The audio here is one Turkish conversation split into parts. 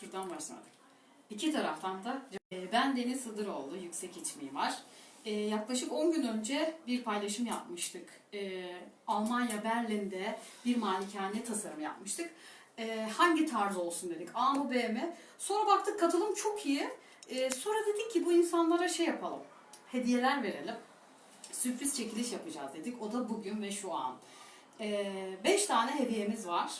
Şuradan başladık. İki taraftan da e, ben Deniz Sıdıroğlu, yüksek iç mimar. E, yaklaşık 10 gün önce bir paylaşım yapmıştık. E, Almanya Berlin'de bir malikane tasarım yapmıştık. Hangi tarz olsun dedik, A mı B mi? Sonra baktık katılım çok iyi. Sonra dedik ki bu insanlara şey yapalım, hediyeler verelim. Sürpriz çekiliş yapacağız dedik. O da bugün ve şu an. 5 tane hediyemiz var.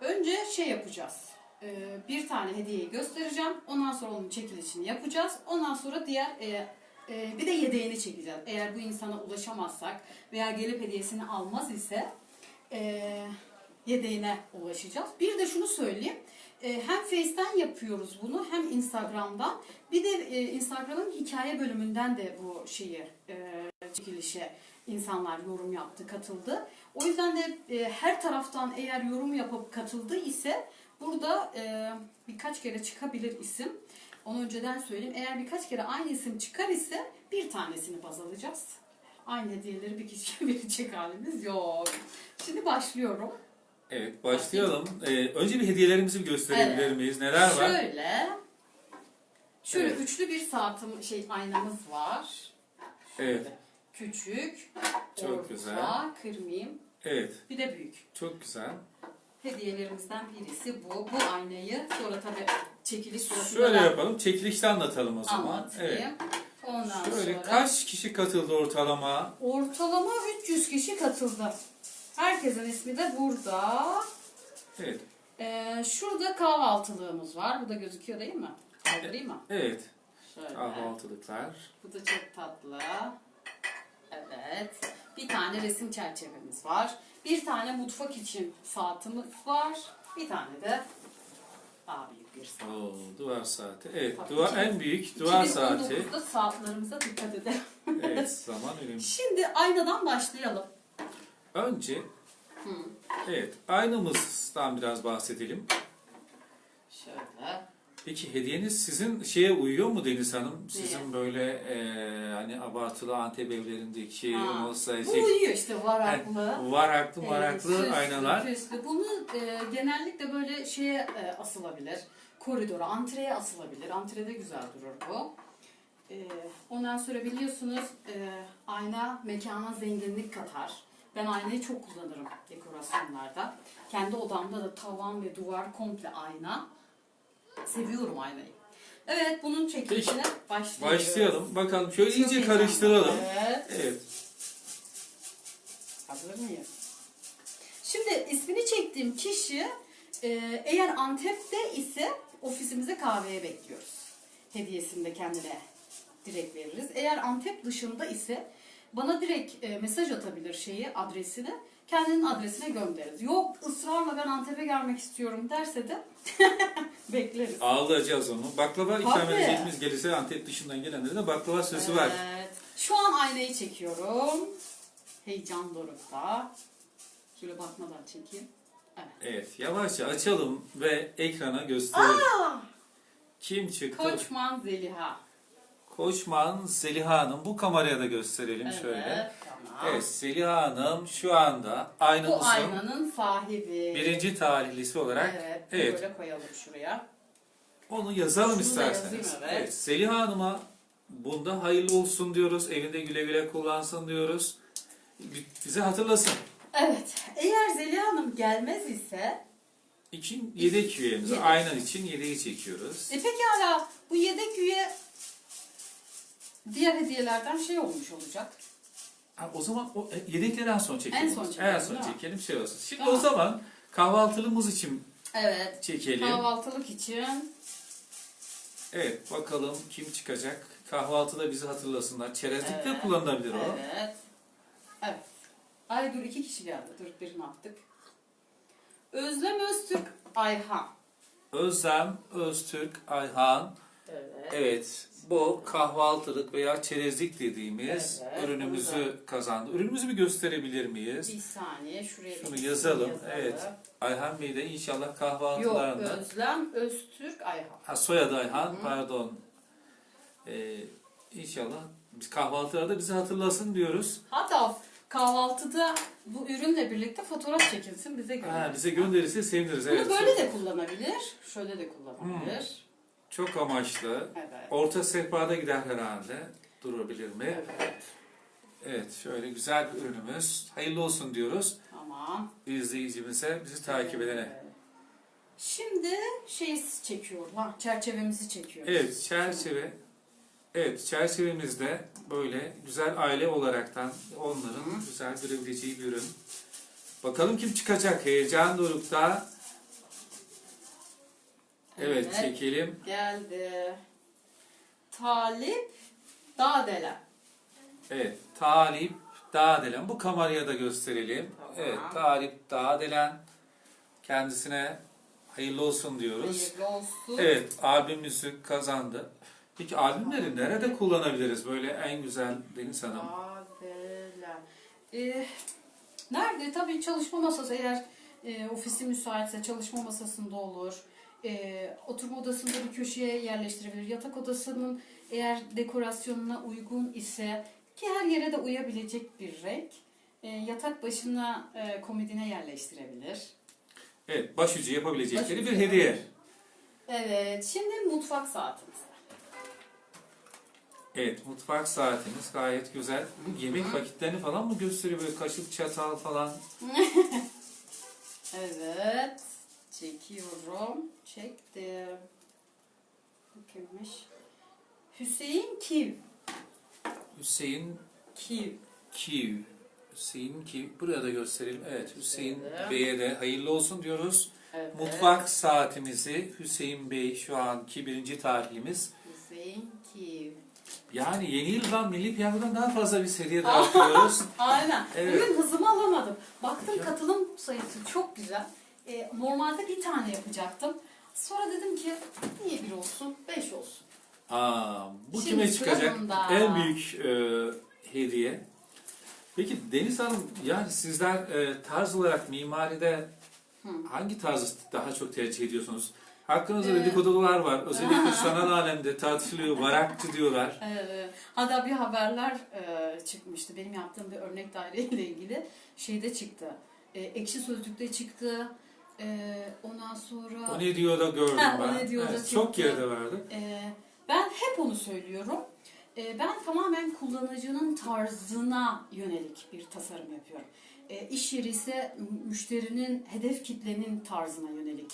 Önce şey yapacağız. E, bir tane hediyeyi göstereceğim. Ondan sonra onun çekilişini yapacağız. Ondan sonra diğer e, e, bir de yedeğini çekeceğiz. Eğer bu insana ulaşamazsak veya gelip hediyesini almaz ise e, yedeğine ulaşacağız. Bir de şunu söyleyeyim. E, hem Face'ten yapıyoruz bunu hem Instagram'dan. Bir de Instagram'ın hikaye bölümünden de bu şeyi çekilişe insanlar yorum yaptı, katıldı. O yüzden de her taraftan eğer yorum yapıp katıldı ise burada e, birkaç kere çıkabilir isim. Onu önceden söyleyeyim. Eğer birkaç kere aynı isim çıkar ise bir tanesini baz alacağız. Aynı hediyeleri bir kişiye verecek halimiz yok. Şimdi başlıyorum. Evet başlayalım. Ee, önce bir hediyelerimizi gösterebilir Evet. miyiz? Neler var? Şöyle. Şöyle Evet. üçlü bir saatim şey aynamız var. Evet. Küçük, Çok orta, güzel. kırmayayım. Evet. Bir de büyük. Çok güzel. Hediyelerimizden birisi bu. Bu aynayı sonra tabii çekiliş sırasında Şöyle yapalım. Çekilişte anlatalım o zaman. anlatayım. Evet. Ondan Şöyle sonra kaç kişi katıldı ortalama? ortalama 300 kişi katıldı. Herkesin ismi de burada. Evet. Ee, şurada kahvaltılığımız var. Bu da gözüküyor değil mi? Kaldırayım mı? Evet. Şöyle. Kahvaltılıklar. Bu da çok tatlı. Evet. Bir tane resim çerçevemiz var. Bir tane mutfak için saatimiz var. Bir tane de daha büyük bir saat. Oo, duvar saati. Evet. Tabii Duvar en büyük duvar saati. 2019'da saatlerimize dikkat edelim. Evet. Zaman önemli. Şimdi aynadan başlayalım. Önce Evet. Aynamızdan biraz bahsedelim. Şöyle. Peki hediyeniz sizin şeye uyuyor mu Deniz Hanım? Sizin Neye? böyle e, hani abartılı Antep evlerindeki Ha, olsa Bu şey, uyuyor işte varaklı. varaklı varaklı süslü, aynalar. püslü. Bunu e, genellikle böyle şeye e, asılabilir. Koridora, antreye asılabilir. Antrede güzel durur bu. E, ondan sonra biliyorsunuz e, ayna mekana zenginlik katar. Ben aynayı çok kullanırım dekorasyonlarda. Kendi odamda da tavan ve duvar komple ayna. Seviyorum aynayı. Evet bunun çekilişine başlıyoruz. Başlayalım. Bakalım şöyle Çok iyice heyecanlı. karıştıralım. Evet. Evet. Hazır mıyız? Şimdi ismini çektiğim kişi e, eğer Antep'te ise ofisimize kahveye bekliyoruz. Hediyesini de kendine direkt veririz. Eğer Antep dışında ise bana direkt e, mesaj atabilir şeyi, adresini. Kendinin adresine göndeririz. Yok ısrarla ben Antep'e gelmek istiyorum derse de bekleriz. Ağlayacağız onu. Baklava ikram edeceğimiz gelirse Antep dışından gelenlere de baklava sözü var. Evet. Şu an aynayı çekiyorum. Heyecan dorukta. Şöyle bakmadan çekeyim. Evet. Evet. Yavaşça açalım ve ekrana gösterelim. Aa! Kim çıktı? Koçman Zeliha. Koçman Zeliha Hanım. Bu kameraya da gösterelim Evet, şöyle. Tamam. Evet Zeliha Hanım şu anda Bu aynamızın aynanın sahibi. birinci talihlisi olarak Evet, evet, böyle koyalım şuraya. onu yazalım Şunu da isterseniz. yazayım, evet. evet. Zeliha Hanım'a bunda hayırlı olsun diyoruz. Evinde güle güle kullansın diyoruz. Bize hatırlasın. Evet, eğer Zeliha Hanım gelmez ise İkin yedek üyemizi Yedek. aynen için yedeği çekiyoruz. e peki hala bu yedek üye diğer hediyelerden şey olmuş olacak. Ha, o zaman o e, yedekleri en son çekelim. En son çekelim, En son değil mi? çekelim şey olsun. Şimdi Tamam. o zaman kahvaltılığımız için Evet, çekelim. kahvaltılık için Evet bakalım kim çıkacak. Kahvaltıda bizi hatırlasınlar. Çerezlikte Evet. kullanılabilir o. Evet. Evet. Ay dur iki kişi geldi. Dur birini attık. Özlem Öztürk Ayhan. Özlem, Öztürk, Ayhan. Evet. Evet bu kahvaltılık veya çerezlik dediğimiz Evet, ürünümüzü güzel. kazandı. Ürünümüzü bir gösterebilir miyiz? Bir saniye şuraya Şunu bir isim yazalım. Evet. Ayhan Bey de inşallah Yok kahvaltılarında. Özlem Öztürk Ayhan. Ha, soyadı Ayhan pardon. Ee, inşallah biz kahvaltılarda bizi hatırlasın diyoruz. Hatta kahvaltıda bu ürünle birlikte fotoğraf çekilsin bize göre. Ha, bize gönderirse seviniriz. Evet. Bunu böyle de kullanabilir. Şöyle de kullanabilir. Çok amaçlı. Evet. Orta sehpada gider herhalde. Durabilir mi? Evet. Evet, şöyle güzel bir ürünümüz. Hayırlı olsun diyoruz Tamam. izleyicimize, bizi takip edene. Şimdi şey çekiyorum. Ha, çerçevemizi çekiyoruz. Evet, çerçeve. Evet, çerçevemizde böyle güzel aile olaraktan onların güzel görebileceği bir ürün. Bakalım kim çıkacak? Heyecan dorukta. Evet, Evet. çekelim. Geldi. Talip Dağdelen. Evet, Talip Dağdelen. Bu kameraya da gösterelim. Tamam. Evet, Talip Dağdelen. Kendisine hayırlı olsun diyoruz. Hayırlı olsun. Evet, albümümüzü kazandı. Peki albümleri nerede kullanabiliriz? Böyle en güzel Deniz Hanım. Dağdelen. Ee, nerede? Tabii çalışma masası eğer e, ofisi müsaitse çalışma masasında olur. E, oturma odasında bir köşeye yerleştirebilir. Yatak odasının eğer dekorasyonuna uygun ise ki her yere de uyabilecek bir renk. e, yatak başına e, komodine yerleştirebilir. Evet, başucu yapabilecekleri Başucu bir hediye. Evet, şimdi mutfak saatimiz. Evet, mutfak saatimiz gayet güzel. Bu yemek vakitlerini falan mı gösteriyor? Böyle kaşık, çatal falan. Evet, çekiyorum. Çektim. Kimmiş? Hüseyin Kiv. Hüseyin Kiv. Kiv. Hüseyin Kiv. Buraya da gösterelim. Evet, Hüseyin Evet. Bey'e de hayırlı olsun diyoruz. Evet. Mutfak saatimizi Hüseyin Bey şu anki birinci tarihimiz. Hüseyin Kiv. Yani yeni yıldan Milli Piyango'dan daha fazla bir hediye dağıtıyoruz. Aynen. Evet. Bugün hızımı alamadım. Baktım katılım sayısı çok güzel. Ee, normalde bir tane yapacaktım. Sonra dedim ki niye bir olsun, beş olsun. Aa, bu Şimdi kime çıkacak? En büyük e, hediye. Peki Deniz Hanım, yani sizler e, tarz olarak mimaride Hı. hangi tarzı daha çok tercih ediyorsunuz? Hakkınızda Ee, dedikodular var. Özellikle sanal alemde tartışılıyor, varakçı diyorlar. Evet. Hatta bir haberler e, çıkmıştı. Benim yaptığım bir örnek daireyle ilgili şeyde çıktı. E, ekşi sözlükte çıktı. E, ondan sonra O ne diyor da gördüm Ha, o ben. ne diyor da Evet, çok yerde vardı. e, ben hep onu söylüyorum. E, ben tamamen kullanıcının tarzına yönelik bir tasarım yapıyorum. E, iş yeri ise müşterinin, hedef kitlenin tarzına yönelik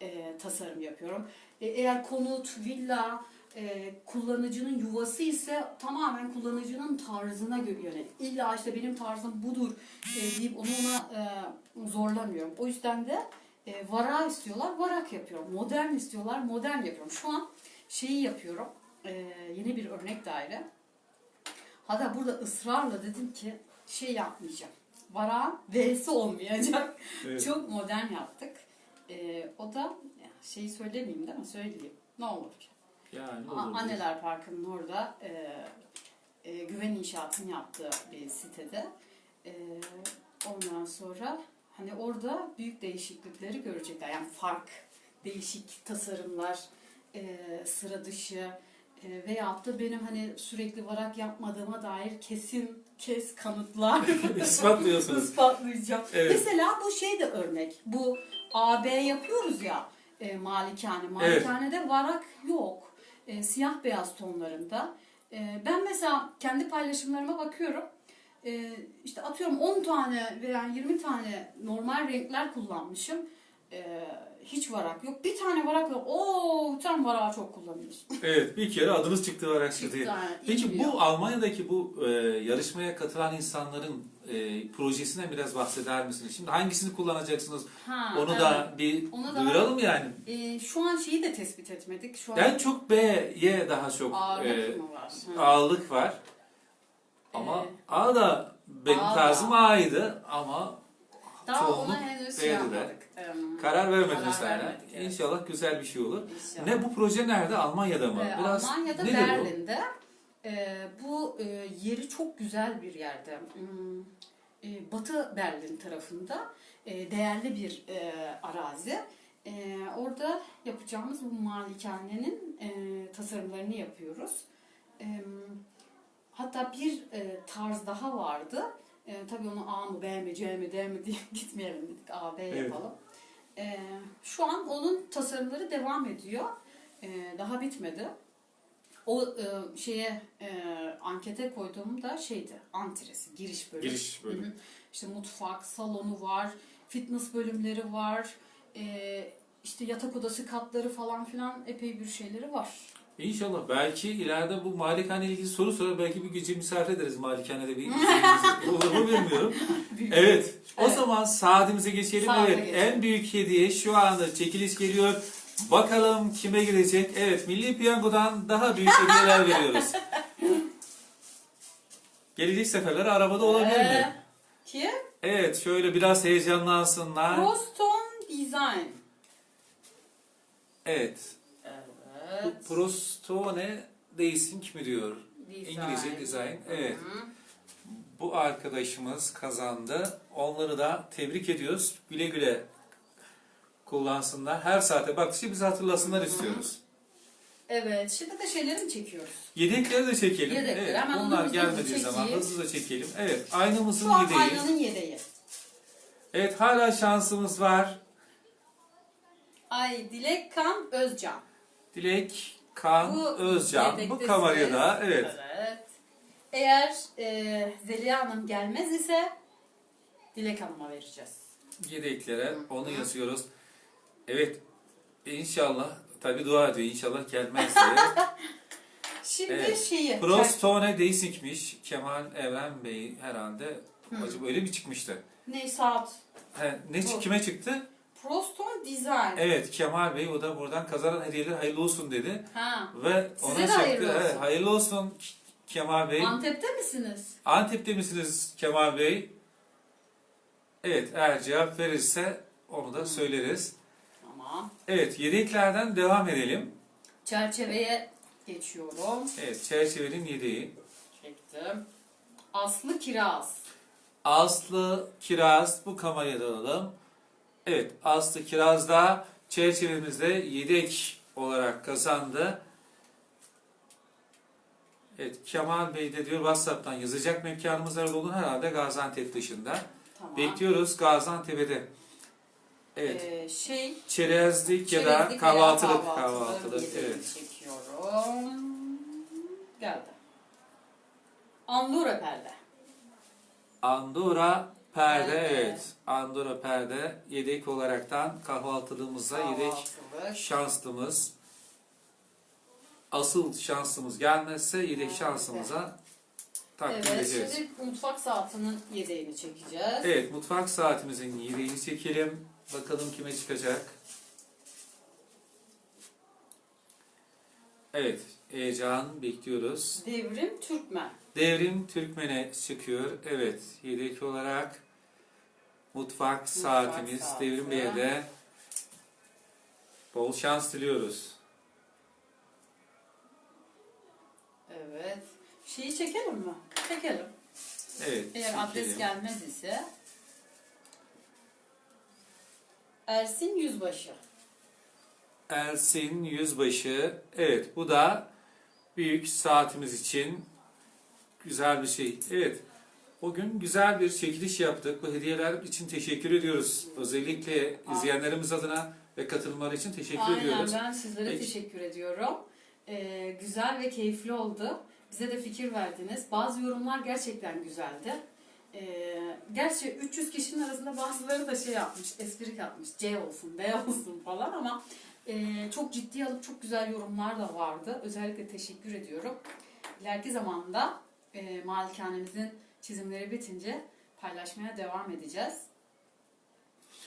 e, tasarım yapıyorum. E, eğer konut, villa, e, kullanıcının yuvası ise tamamen kullanıcının tarzına yönelik. İlla işte benim tarzım budur e, deyip onu ona e, zorlamıyorum. O yüzden de e, varak istiyorlar, varak yapıyorum. Modern istiyorlar, modern yapıyorum. Şu an şeyi yapıyorum. e, yeni bir örnek daire. Hatta burada ısrarla dedim ki şey yapmayacağım. Varağın V'si olmayacak. Evet. Çok modern yaptık. E, o da şeyi söylemeyeyim değil mi? Söyleyeyim. Ne olur ki? Yani olur. Anneler Parkı'nın orada e, e, güven inşaatını yaptığı bir sitede. E, ondan sonra hani orada büyük değişiklikleri görecekler. Yani fark, değişik tasarımlar, e, sıra dışı e, veyahut da benim hani sürekli varak yapmadığıma dair kesin kes kanıtlar İspatlıyorsunuz. ispatlayacağım. Evet. Mesela bu şey de örnek. Bu AB yapıyoruz ya e, malikane. Malikanede varak yok. E, siyah beyaz tonlarında. E, ben mesela kendi paylaşımlarıma bakıyorum. E, işte atıyorum 10 tane veya 20 tane normal renkler kullanmışım. E, hiç varak yok. Bir tane varak yok. Oo, sen varağı çok kullanıyorsun. Evet, bir kere adınız çıktı varakçı diye. Çıktı, yani, Peki bu Almanya'daki bu e, yarışmaya katılan insanların e, projesinden biraz bahseder misiniz? Şimdi hangisini kullanacaksınız? Ha, Onu evet. da bir Onu da- duyuralım yani. E, şu an şeyi de tespit etmedik. Şu an Ben çok B'ye daha çok ağırlık e, var? Ağırlık var. Ama A da benim A da. tarzım A'ydı ama Daha çoğunluk şey B'de karar vermediniz hala. vermedik, evet. İnşallah güzel bir şey olur. inşallah. Ne bu proje nerede? Almanya'da mı? Ee, Biraz Almanya'da nedir bu? Berlin'de. Ee, bu e, yeri çok güzel bir yerde. Hmm, e, Batı Berlin tarafında e, değerli bir e, arazi. E, orada yapacağımız bu malikanenin e, tasarımlarını yapıyoruz. Hatta bir e, tarz daha vardı. E, tabii onu A mı B mi C mi D mi diye gitmeyelim dedik. A, B Evet. yapalım. E, şu an onun tasarımları devam ediyor. E, daha bitmedi. O e, şeye e, ankete koyduğum da şeydi. Antresi, giriş bölümü. Giriş bölümü. Hı hı. İşte mutfak, salonu var, fitness bölümleri var. E, işte yatak odası katları falan filan epey bir şeyleri var. İnşallah belki ileride bu malikane ilgili soru sorar belki bir gece misafir ederiz malikanede bir. Olur mu bilmiyorum. Evet. O Evet. zaman saatimize geçelim. Saate evet. geçelim. En büyük hediye şu anda çekiliş geliyor. Bakalım kime gidecek? Evet. Milli Piyango'dan daha büyük hediyeler veriyoruz. Gelecek seferler arabada olabilir mi? Ee, Kim? Evet. Şöyle biraz heyecanlansınlar. Proston Design. Evet. Evet. Prostone Racing mi diyor? Design. İngilizce design. Evet. Hı. Bu arkadaşımız kazandı. Onları da tebrik ediyoruz. Güle güle kullansınlar. Her saate bakışı bizi hatırlasınlar istiyoruz. Evet, şimdi de şeyleri mi çekiyoruz? Yedekleri de çekelim. Yedekleri, evet, hemen hızlı gelmediği zaman hızlı da çekelim. Evet, aynamızın Şu an yedeği. aynanın yedeği. Evet, hala şansımız var. Ay Dilek Kan Özcan. Dilek Kan Bu Özcan. Bu yedektesiniz. kamerada. Evet. Evet. Eğer e, Zeliha Hanım gelmez ise Dilek Hanım'a vereceğiz. Yedeklere onu yazıyoruz. Evet. İnşallah tabi dua ediyor. İnşallah gelmez diye. Şimdi Evet. şeyi. Prostone Racing'miş. Kemal Evren Bey herhalde. Acaba öyle mi çıkmıştı? Ne saat? He, ne Bu. kime çıktı? Proston Design. Evet Kemal Bey o da buradan kazanan hediyeler hayırlı olsun dedi. Ha. Ve Size ona de çıktı. hayırlı olsun. Evet, hayırlı olsun Kemal Bey. Antep'te misiniz? Antep'te misiniz Kemal Bey? Evet eğer cevap verirse onu da söyleriz. Tamam. Evet yedeklerden devam edelim. Çerçeveye geçiyorum. Evet çerçevenin yedeği. Çektim. Aslı Kiraz. Aslı Kiraz bu kameraya da alalım. Evet Aslı Kiraz da çerçevemizde yedek olarak kazandı. Evet Kemal Bey de diyor WhatsApp'tan yazacak mekanımız nerede olur herhalde Gaziantep dışında. Tamam. Bekliyoruz Gaziantep'e de. Evet. Ee, şey Çerezlik ya da çerezlik veya kahvaltılık kahvaltılık Evet. çekiyorum. Geldi. Andorra perde. Andorra perde Perde. evet. Andorra perde yedek olaraktan kahvaltılığımıza yedek şanslımız. Asıl şansımız gelmezse yedek Evet. şansımıza takdim Evet, edeceğiz. şimdi mutfak saatinin yedeğini çekeceğiz. Evet, mutfak saatimizin yedeğini çekelim. Bakalım kime çıkacak. Evet, heyecan bekliyoruz. Devrim Türkmen. Devrim Türkmen'e çıkıyor. Evet, yedek olarak mutfak, saatimiz saati. Devrim Bey'e de bol şans diliyoruz. Evet. Şeyi çekelim mi? Çekelim. Evet, Eğer adres gelmez ise Ersin Yüzbaşı. Ersin Yüzbaşı. Evet, bu da büyük saatimiz için güzel bir şey. Evet, o gün güzel bir çekiliş yaptık. Bu hediyeler için teşekkür ediyoruz. Özellikle izleyenlerimiz adına ve katılımları için teşekkür Aynen ediyoruz. ben sizlere Peki. teşekkür ediyorum. Ee, güzel ve keyifli oldu. Bize de fikir verdiniz. Bazı yorumlar gerçekten güzeldi. Ee, gerçi 300 kişinin arasında bazıları da şey yapmış, espri yapmış. C olsun, B olsun falan ama e, çok ciddi alıp çok güzel yorumlar da vardı. Özellikle teşekkür ediyorum. İleriki zamanda e, malikanemizin çizimleri bitince paylaşmaya devam edeceğiz.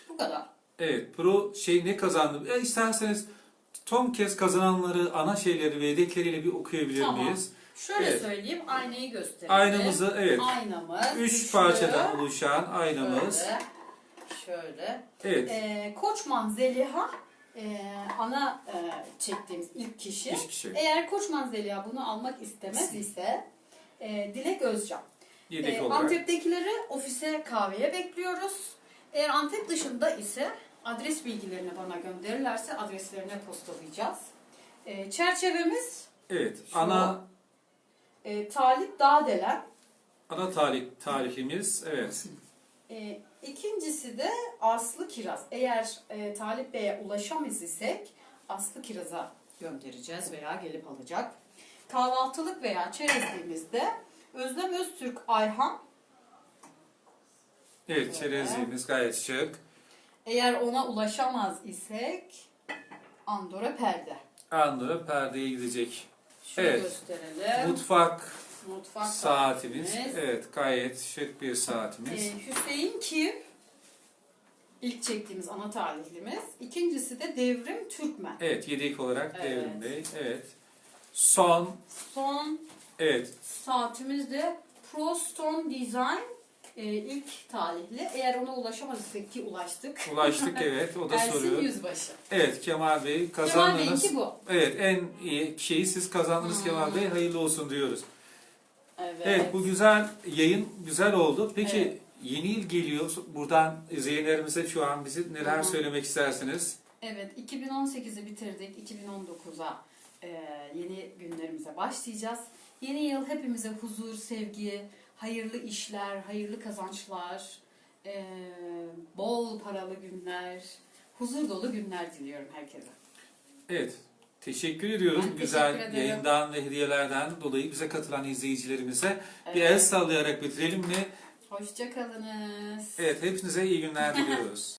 Bu kadar. Evet, pro şey ne kazandı? E, isterseniz son kez kazananları, ana şeyleri ve yedekleriyle bir okuyabilir Tamam. miyiz? Şöyle Evet. söyleyeyim, aynayı gösterelim. Aynamızı, evet. Aynamız. Üç üçlü. parçadan oluşan aynamız. Şöyle. Şöyle. Evet, Ee, Koçman Zeliha e, ana e, çektiğimiz ilk kişi. üç kişi. Eğer Koçman Zeliha bunu almak istemez ise e, Dilek Özcan. Yedek E, olarak. Antep'tekileri ofise kahveye bekliyoruz. Eğer Antep dışında ise adres bilgilerini bana gönderirlerse adreslerine postalayacağız. E, çerçevemiz Evet, Şu- ana e, Talip Dağdelen ana tarih, tarihimiz. Evet. E, ikincisi de Aslı Kiraz. Eğer e, Talip Bey'e ulaşamaz isek Aslı Kiraz'a göndereceğiz veya gelip alacak. Kahvaltılık veya çerezliğimizde Özlem Öztürk Ayhan Evet, çerezliğimiz gayet şık. eğer ona ulaşamaz isek Andorra Perde. Andorra perdeye gidecek. Şunu Evet. gösterelim. Mutfak Mutfak saatimiz. saatimiz. Evet, gayet şık bir saatimiz. Ee, Hüseyin Kim ilk çektiğimiz ana tarihlimiz. İkincisi de Devrim Türkmen. Evet, yedek olarak Evet. Devrim Bey. Evet. Son, Son evet, saatimiz de Proston Design e, ilk talihli. Eğer ona ulaşamazsak ki ulaştık. ulaştık evet, o da Ersin soruyor. Yüzbaşı. Evet, Kemal Bey Kemal kazandınız. Bey'inki bu. Evet, en iyi şeyi siz kazandınız. Kemal Bey. Hayırlı olsun diyoruz. Evet. Evet, bu güzel yayın güzel oldu. Peki Evet. yeni yıl geliyor. Buradan izleyenlerimize şu an bizi neler Hı hı. söylemek istersiniz? Evet, 2018'i bitirdik. 2019'a e, yeni günlerimize başlayacağız. Yeni yıl hepimize huzur, sevgi, hayırlı işler, hayırlı kazançlar, e, bol paralı günler, huzur dolu günler diliyorum herkese. Evet. Teşekkür ediyoruz Ben güzel teşekkür yayından ve hediyelerden dolayı bize katılan izleyicilerimize. Bir Evet. el sallayarak bitirelim mi? Hoşçakalınız. Evet, hepinize iyi günler diliyoruz.